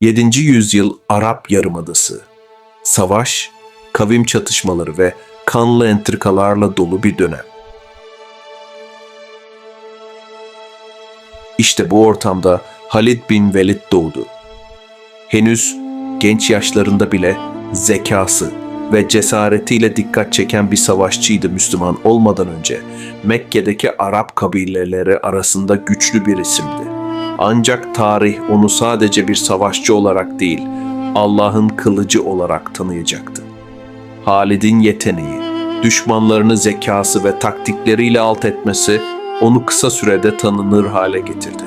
7. yüzyıl Arap Yarımadası. Savaş, kavim çatışmaları ve kanlı entrikalarla dolu bir dönem. İşte bu ortamda Halid bin Velid doğdu. Henüz genç yaşlarında bile zekası ve cesaretiyle dikkat çeken bir savaşçıydı Müslüman olmadan önce. Mekke'deki Arap kabileleri arasında güçlü bir isimdi. Ancak tarih onu sadece bir savaşçı olarak değil, Allah'ın kılıcı olarak tanıyacaktı. Halid'in yeteneği, düşmanlarını zekası ve taktikleriyle alt etmesi onu kısa sürede tanınır hale getirdi.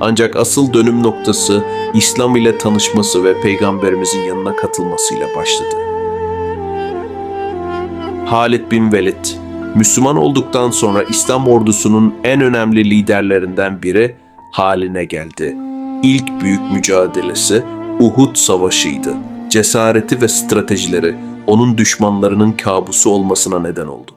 Ancak asıl dönüm noktası İslam ile tanışması ve peygamberimizin yanına katılmasıyla başladı. Halid bin Velid, Müslüman olduktan sonra İslam ordusunun en önemli liderlerinden biri haline geldi. İlk büyük mücadelesi Uhud Savaşı'ydı. Cesareti ve stratejileri onun düşmanlarının kabusu olmasına neden oldu.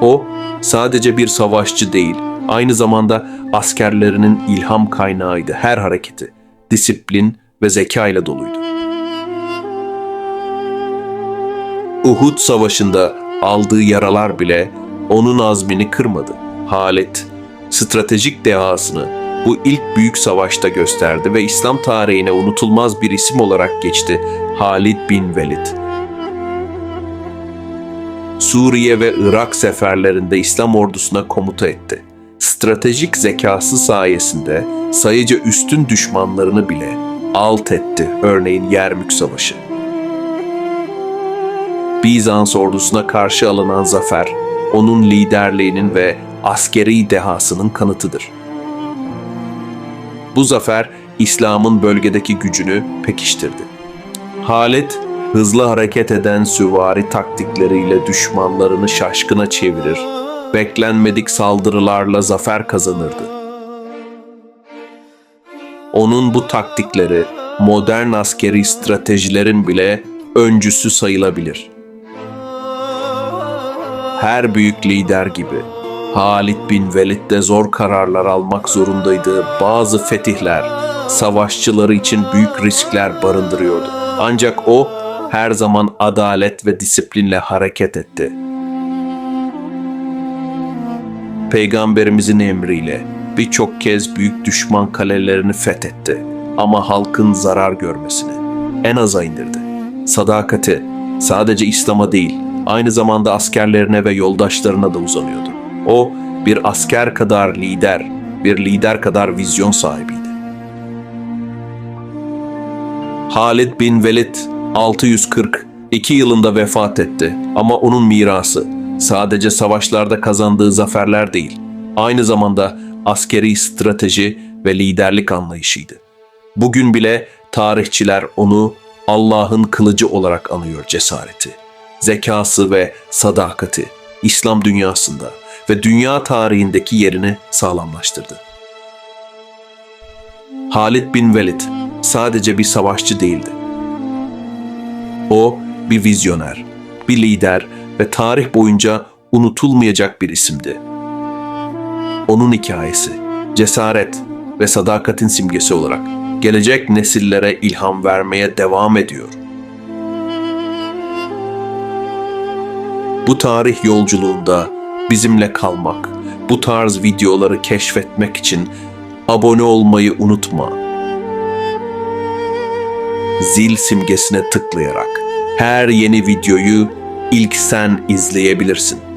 O sadece bir savaşçı değil, aynı zamanda askerlerinin ilham kaynağıydı. Her hareketi, disiplin ve zeka ile doluydu. Uhud Savaşı'nda aldığı yaralar bile onun azmini kırmadı. Halit, stratejik dehasını bu ilk büyük savaşta gösterdi ve İslam tarihine unutulmaz bir isim olarak geçti Halid bin Velid. Suriye ve Irak seferlerinde İslam ordusuna komuta etti. Stratejik zekası sayesinde sayıca üstün düşmanlarını bile alt etti. Örneğin Yermük Savaşı. Bizans ordusuna karşı alınan zafer, onun liderliğinin ve askeri dehasının kanıtıdır. Bu zafer, İslam'ın bölgedeki gücünü pekiştirdi. Halit, hızlı hareket eden süvari taktikleriyle düşmanlarını şaşkına çevirir, beklenmedik saldırılarla zafer kazanırdı. Onun bu taktikleri modern askeri stratejilerin bile öncüsü sayılabilir. Her büyük lider gibi Halid bin Velid de zor kararlar almak zorundaydı. Bazı fetihler savaşçıları için büyük riskler barındırıyordu. Ancak o her zaman adalet ve disiplinle hareket etti. Peygamberimizin emriyle birçok kez büyük düşman kalelerini fethetti ama halkın zarar görmesini en aza indirdi. Sadakati sadece İslam'a değil, aynı zamanda askerlerine ve yoldaşlarına da uzanıyordu. O bir asker kadar lider, bir lider kadar vizyon sahibiydi. Halid bin Velid 642 yılında vefat etti ama onun mirası sadece savaşlarda kazandığı zaferler değil, aynı zamanda askeri strateji ve liderlik anlayışıydı. Bugün bile tarihçiler onu Allah'ın kılıcı olarak anıyor cesareti, zekası ve sadakati İslam dünyasında ve dünya tarihindeki yerini sağlamlaştırdı. Halid bin Velid sadece bir savaşçı değildi. O bir vizyoner, bir lider ve tarih boyunca unutulmayacak bir isimdi. Onun hikayesi, cesaret ve sadakatin simgesi olarak gelecek nesillere ilham vermeye devam ediyor. Bu tarih yolculuğunda bizimle kalmak, bu tarz videoları keşfetmek için abone olmayı unutma. Zil simgesine tıklayarak her yeni videoyu ilk sen izleyebilirsin.